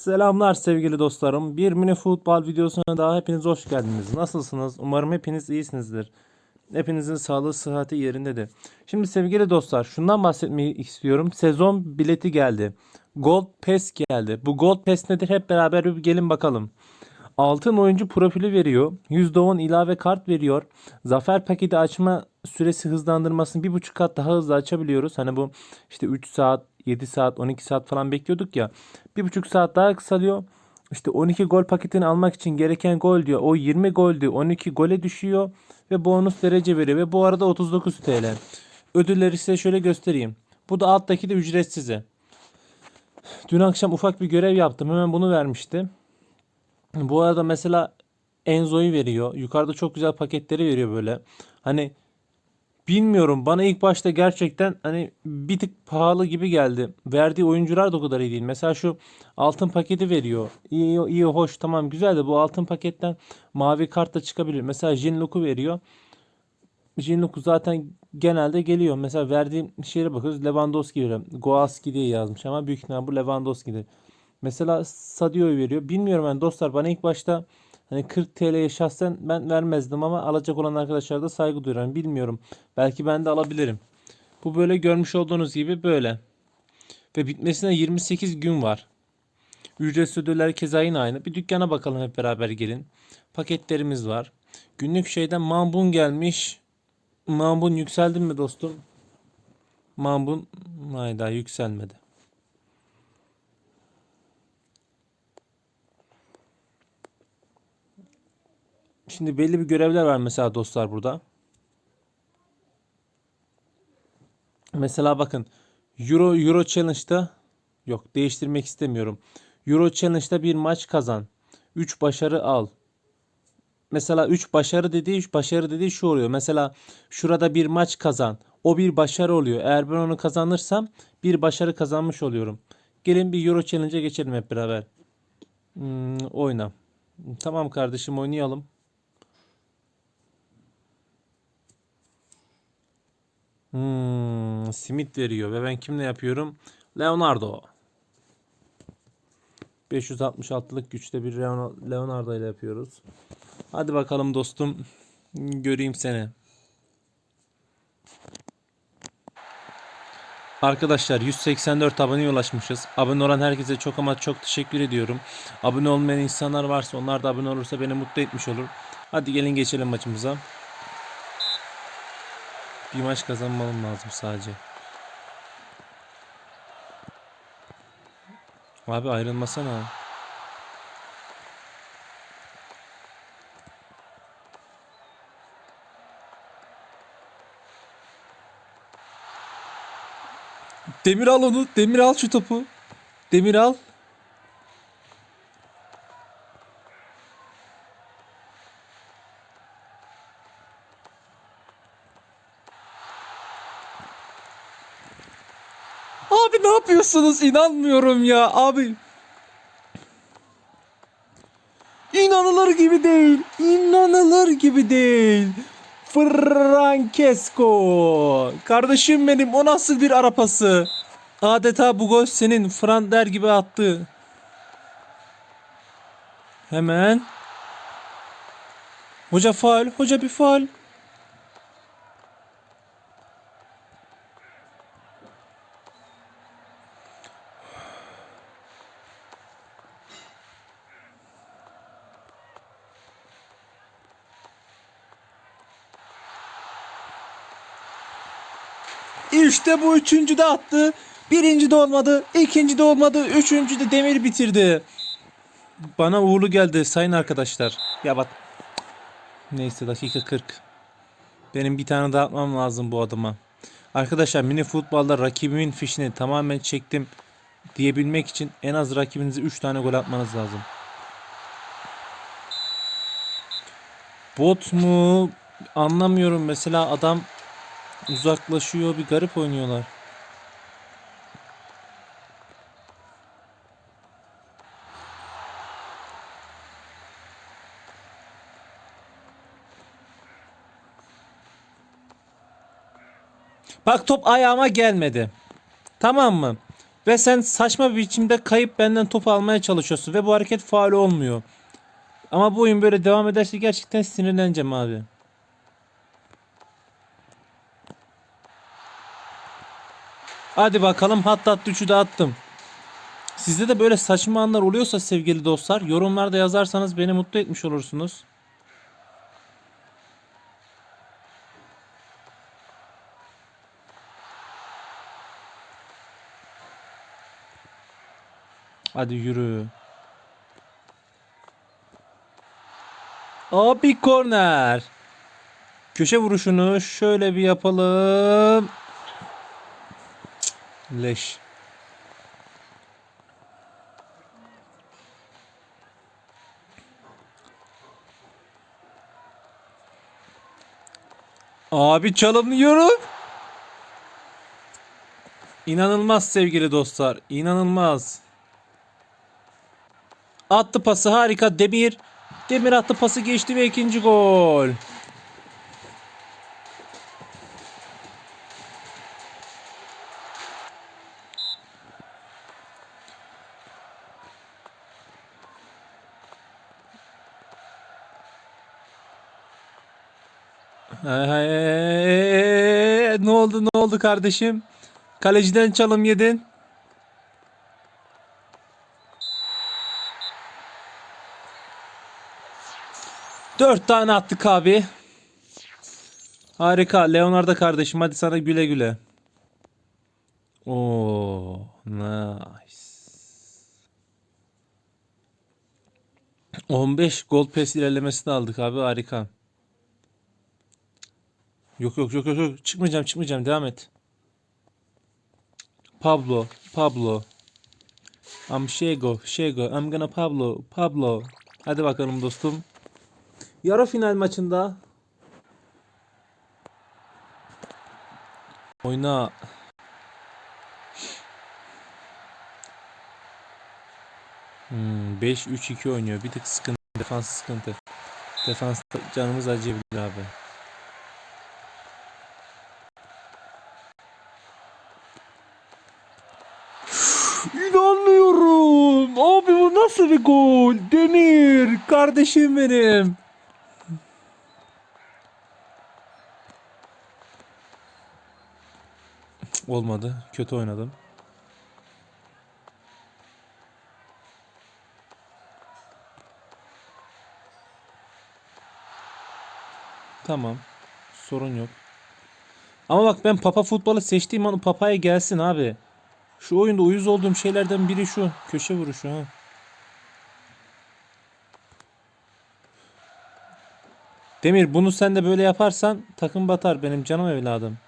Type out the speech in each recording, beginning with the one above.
Selamlar sevgili dostlarım. Bir mini futbol videosuna daha hepiniz hoş geldiniz. Nasılsınız? Umarım hepiniz iyisinizdir. Hepinizin sağlığı, sıhhati yerindedir. Şimdi sevgili dostlar, şundan bahsetmeyi istiyorum. Sezon bileti geldi. Gold Pass geldi. Bu Gold Pass nedir? Hep beraber bir gelin bakalım. Altın oyuncu profili veriyor. %10 ilave kart veriyor. Zafer paketi açma süresi hızlandırmasını bir buçuk kat daha hızlı açabiliyoruz. Hani bu işte 3 saat, 7 saat, 12 saat falan bekliyorduk ya. Bir buçuk saat daha kısalıyor. İşte 12 gol paketini almak için gereken gol diyor. O 20 gol diyor. 12 gole düşüyor ve bonus derece veriyor ve bu arada 39 TL. Ödülleri size şöyle göstereyim. Bu da alttaki de ücretsize. Dün akşam ufak bir görev yaptım. Hemen bunu vermişti. Bu arada mesela Enzo'yu veriyor. Yukarıda çok güzel paketleri veriyor böyle. Hani bilmiyorum bana ilk başta gerçekten hani bir tık pahalı gibi geldi. Verdiği oyuncular da o kadar iyi değil. Mesela şu altın paketi veriyor. İyi, iyi hoş tamam güzel de bu altın paketten mavi kart da çıkabilir. Mesela Jinluk'u veriyor. Jinluk zaten genelde geliyor. Mesela verdiğim şeye bakıyoruz. Lewandowski veriyor. Goaski diye yazmış ama büyük ihtimal bu Lewandowski'dir. Mesela Sadio'yu veriyor. Bilmiyorum yani dostlar bana ilk başta hani 40 TL'ye şahsen ben vermezdim ama alacak olan arkadaşlara da saygı duyuyorum. Bilmiyorum. Belki ben de alabilirim. Bu böyle görmüş olduğunuz gibi böyle. Ve bitmesine 28 gün var. Ücretsiz ödüller keza yine aynı. Bir dükkana bakalım hep beraber gelin. Paketlerimiz var. Günlük şeyden Mambun gelmiş. Mambun yükseldin mi dostum? Mambun hayda yükselmedi. Şimdi belli bir görevler var mesela dostlar burada. Mesela bakın Euro Euro Challenge'da yok değiştirmek istemiyorum. Euro Challenge'da bir maç kazan. 3 başarı al. Mesela 3 başarı dediği 3 başarı dediği şu oluyor. Mesela şurada bir maç kazan. O bir başarı oluyor. Eğer ben onu kazanırsam bir başarı kazanmış oluyorum. Gelin bir Euro Challenge'a geçelim hep beraber. Hmm, oyna. Tamam kardeşim oynayalım. Hmm, simit veriyor ve ben kimle yapıyorum? Leonardo. 566'lık güçte bir Leon- Leonardo ile yapıyoruz. Hadi bakalım dostum. Göreyim seni. Arkadaşlar 184 aboneye ulaşmışız. Abone olan herkese çok ama çok teşekkür ediyorum. Abone olmayan insanlar varsa onlar da abone olursa beni mutlu etmiş olur. Hadi gelin geçelim maçımıza. Bir maç kazanmam lazım sadece. Abi ayrılmasana. Demir al onu. Demir al şu topu. Demir al. Abi ne yapıyorsunuz? İnanmıyorum ya abi. İnanılır gibi değil. İnanılır gibi değil. Francesco. Kardeşim benim o nasıl bir arapası? Adeta bu gol senin Fran der gibi attı. Hemen. Hoca faul. Hoca bir faul. İşte bu üçüncü de attı. Birinci de olmadı. ikinci de olmadı. Üçüncü de demir bitirdi. Bana uğurlu geldi sayın arkadaşlar. Ya bak. Neyse dakika 40. Benim bir tane daha atmam lazım bu adıma. Arkadaşlar mini futbolda rakibimin fişini tamamen çektim diyebilmek için en az rakibinize 3 tane gol atmanız lazım. Bot mu? Anlamıyorum. Mesela adam uzaklaşıyor. Bir garip oynuyorlar. Bak top ayağıma gelmedi. Tamam mı? Ve sen saçma bir biçimde kayıp benden topu almaya çalışıyorsun ve bu hareket faul olmuyor. Ama bu oyun böyle devam ederse gerçekten sinirleneceğim abi. Hadi bakalım hatta üçü de attım. Sizde de böyle saçma anlar oluyorsa sevgili dostlar yorumlarda yazarsanız beni mutlu etmiş olursunuz. Hadi yürü. Abi korner. Köşe vuruşunu şöyle bir yapalım. Leş. Abi çalımlıyorum. İnanılmaz sevgili dostlar. İnanılmaz. Attı pası harika Demir. Demir attı pası geçti ve ikinci gol. Hey, ne oldu ne oldu kardeşim? Kaleciden çalım yedin. Dört tane attık abi. Harika. Leonardo kardeşim hadi sana güle güle. Oo, nice. 15 gold pass ilerlemesini aldık abi harika. Yok yok yok yok yok çıkmayacağım çıkmayacağım devam et. Pablo Pablo. I'm Shego Shego I'm gonna Pablo Pablo. Hadi bakalım dostum. Yarı final maçında oyna Hmm, 5-3-2 oynuyor. Bir tık sıkıntı. Defans sıkıntı. Defans canımız acıyabilir abi. İnanmıyorum. Abi bu nasıl bir gol? Demir kardeşim benim. Olmadı. Kötü oynadım. Tamam. Sorun yok. Ama bak ben Papa futbolu seçtiğim an Papa'ya gelsin abi. Şu oyunda uyuz olduğum şeylerden biri şu. Köşe vuruşu ha. Demir bunu sen de böyle yaparsan takım batar benim canım evladım.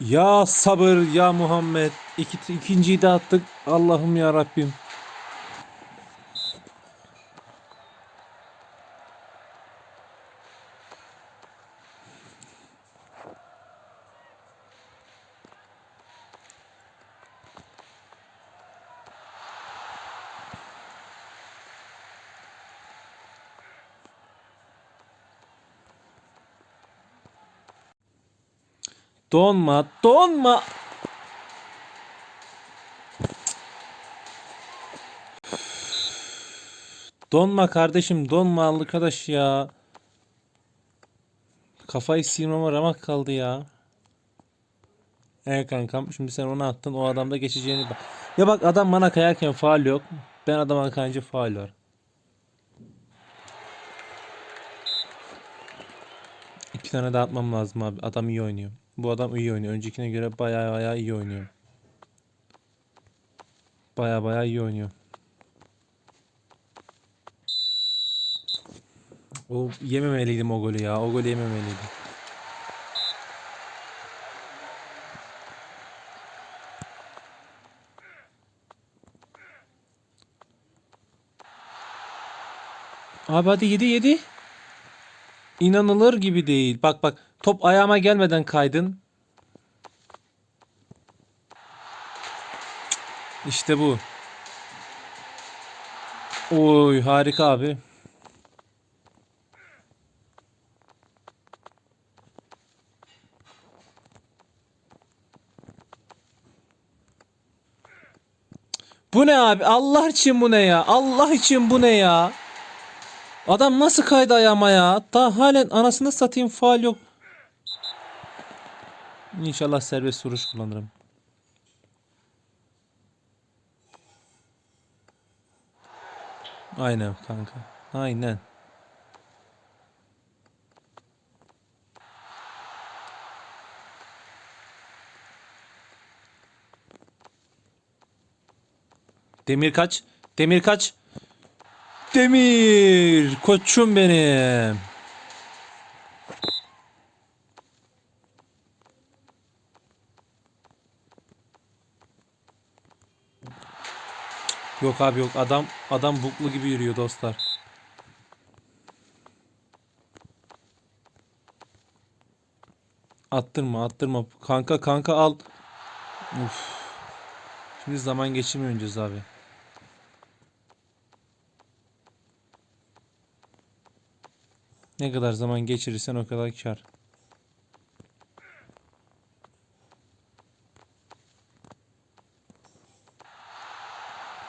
Ya sabır ya Muhammed. İki, ikinciyi de attık. Allah'ım ya Rabbim. Donma, donma. Donma kardeşim, donma arkadaş ya. Kafayı sıyırmama ramak kaldı ya. Evet kankam, şimdi sen onu attın, o adamda geçeceğini bak. Ya bak adam bana kayarken faal yok. Ben adama kayınca faal var. İki tane daha atmam lazım abi. Adam iyi oynuyor. Bu adam iyi oynuyor. Öncekine göre baya baya iyi oynuyor. Baya baya iyi oynuyor. O yememeliydim o golü ya. O golü yememeliydim. Abi hadi 7 7. İnanılır gibi değil. Bak bak top ayağıma gelmeden kaydın. İşte bu. Oy harika abi. Bu ne abi? Allah için bu ne ya? Allah için bu ne ya? Adam nasıl kaydı ayağıma ya? Daha halen anasını satayım faal yok. İnşallah serbest vuruş kullanırım. Aynen kanka. Aynen. Demir kaç? Demir kaç? Demir koçum benim. Yok abi yok adam adam buklu gibi yürüyor dostlar. Attırma attırma kanka kanka al. Uf. Şimdi zaman oynayacağız abi. Ne kadar zaman geçirirsen o kadar kar.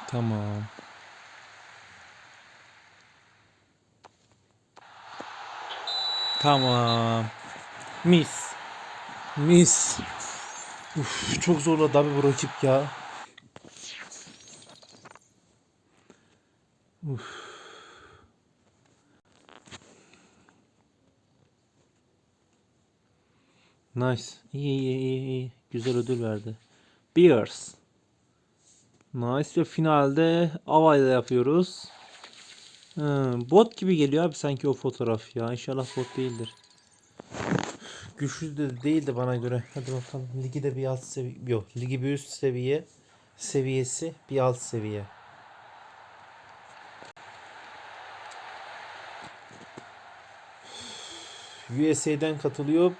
Tamam. Tamam. Mis. Mis. Uf, çok zorladı abi bu rakip ya. Nice. İyi iyi iyi iyi. Güzel ödül verdi. Bears. Nice ve finalde Ava'yla yapıyoruz. Ha, bot gibi geliyor abi sanki o fotoğraf ya. İnşallah bot değildir. Güçlü de değildi bana göre. Hadi bakalım. Ligi de bir alt seviye. Yok. Ligi bir üst seviye. Seviyesi bir alt seviye. USA'den katılıyor.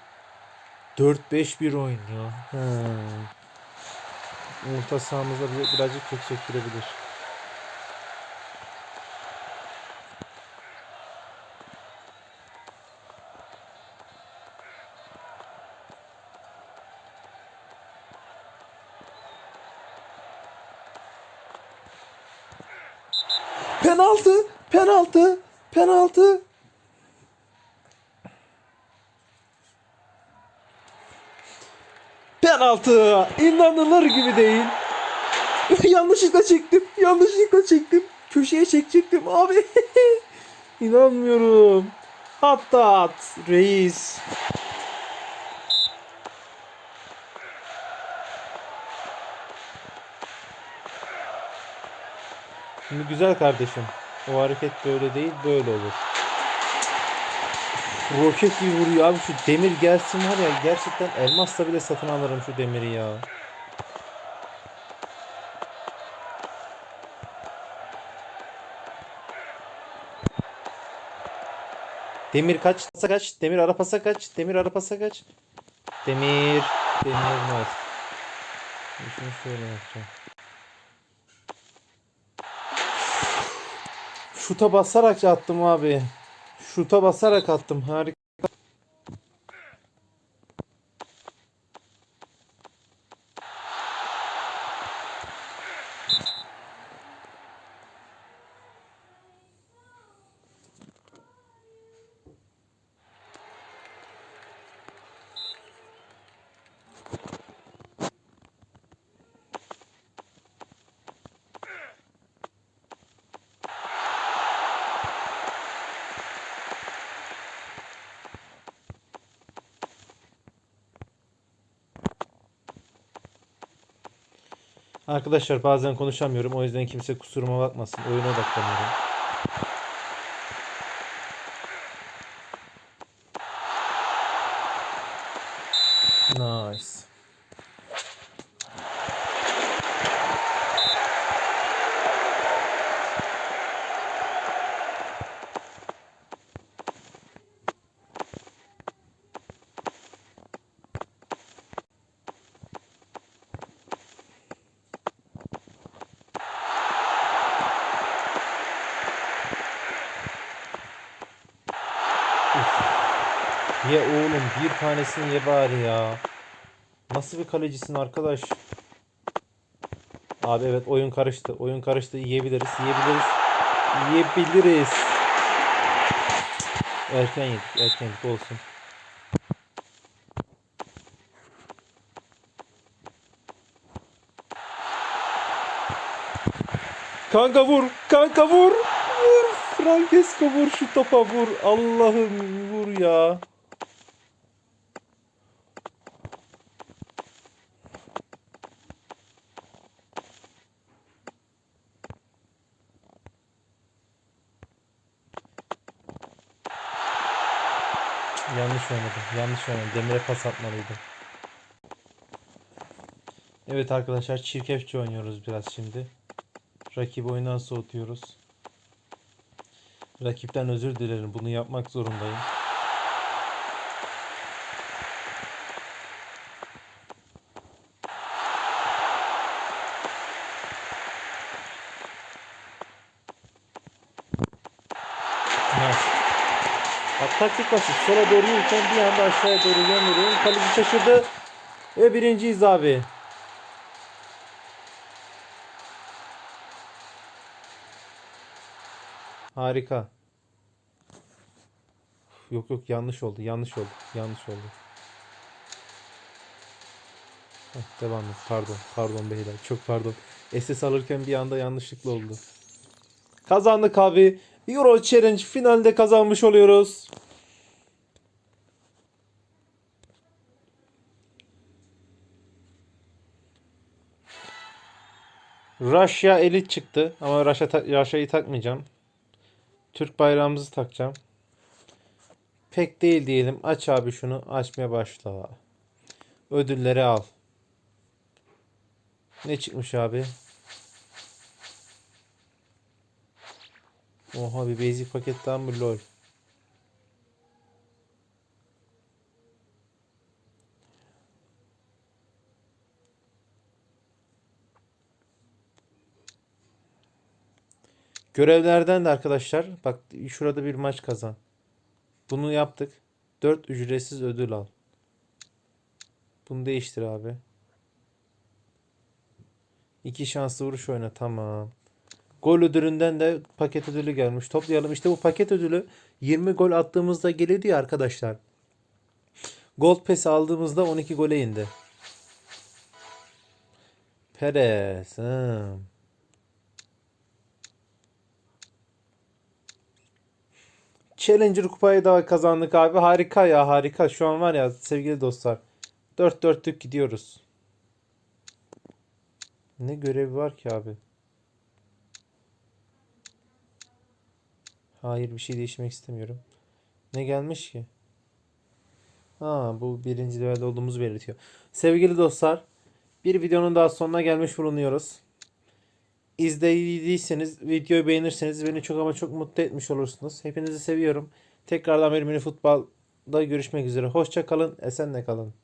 4-5-1 oynuyor. Ha. Orta sahamızda birazcık kök çektirebilir. Penaltı! İnanılır gibi değil. yanlışlıkla çektim. Yanlışlıkla çektim. Köşeye çekecektim abi. İnanmıyorum. Hatta at reis. Şimdi güzel kardeşim. O hareket böyle değil, böyle olur. Roket gibi vuruyor abi şu demir gelsin var ya gerçekten elmasla bile satın alırım şu demiri ya. Demir kaç kaç demir arapasa kaç demir arapasa kaç demir demir nice. Şunu şöyle yapacağım. Şuta basarak attım abi. Şuta basarak attım. Harika. Arkadaşlar bazen konuşamıyorum. O yüzden kimse kusuruma bakmasın. Oyuna odaklanıyorum. Nice. Ye oğlum bir tanesini ye bari ya. Nasıl bir kalecisin arkadaş? Abi evet oyun karıştı. Oyun karıştı. Yiyebiliriz. Yiyebiliriz. Yiyebiliriz. Erken yedik. Erken yedik. Olsun. Kanka vur. Kanka vur. Vur. Francesco vur şu topa vur. Allah'ım vur ya. Yanlış oynadım. Yanlış oynadım. Demir'e pas atmalıydım. Evet arkadaşlar çirkefçe oynuyoruz biraz şimdi. Rakibi oyundan soğutuyoruz. Rakipten özür dilerim. Bunu yapmak zorundayım. Nice. Taktik basit. Sola doğru yürürken bir anda aşağıya doğru gönderiyorum. Kaleci şaşırdı. Ve birinciyiz abi. Harika. Yok yok yanlış oldu. Yanlış oldu. Yanlış oldu. Heh, devam et. Pardon. Pardon beyler. Çok pardon. SS alırken bir anda yanlışlıkla oldu. Kazandık abi. Euro Challenge finalde kazanmış oluyoruz. Russia Elite çıktı ama Russia ta- takmayacağım. Türk bayrağımızı takacağım. Pek değil diyelim. Aç abi şunu. Açmaya başla. Ödülleri al. Ne çıkmış abi? Oha bir basic paketten bir lol. Görevlerden de arkadaşlar bak şurada bir maç kazan. Bunu yaptık. 4 ücretsiz ödül al. Bunu değiştir abi. 2 şanslı vuruş oyna tamam. Gol ödülünden de paket ödülü gelmiş. Toplayalım. İşte bu paket ödülü 20 gol attığımızda geliyordu ya arkadaşlar. Gold Pass aldığımızda 12 gole indi. Perez. hı. Challenger kupayı da kazandık abi. Harika ya harika. Şu an var ya sevgili dostlar. 4 dörtlük gidiyoruz. Ne görevi var ki abi? Hayır bir şey değişmek istemiyorum. Ne gelmiş ki? Ha bu birinci levelde olduğumuzu belirtiyor. Sevgili dostlar bir videonun daha sonuna gelmiş bulunuyoruz. İzlediyseniz videoyu beğenirseniz beni çok ama çok mutlu etmiş olursunuz. Hepinizi seviyorum. Tekrardan bir mini futbolda görüşmek üzere. Hoşça kalın, esenle kalın.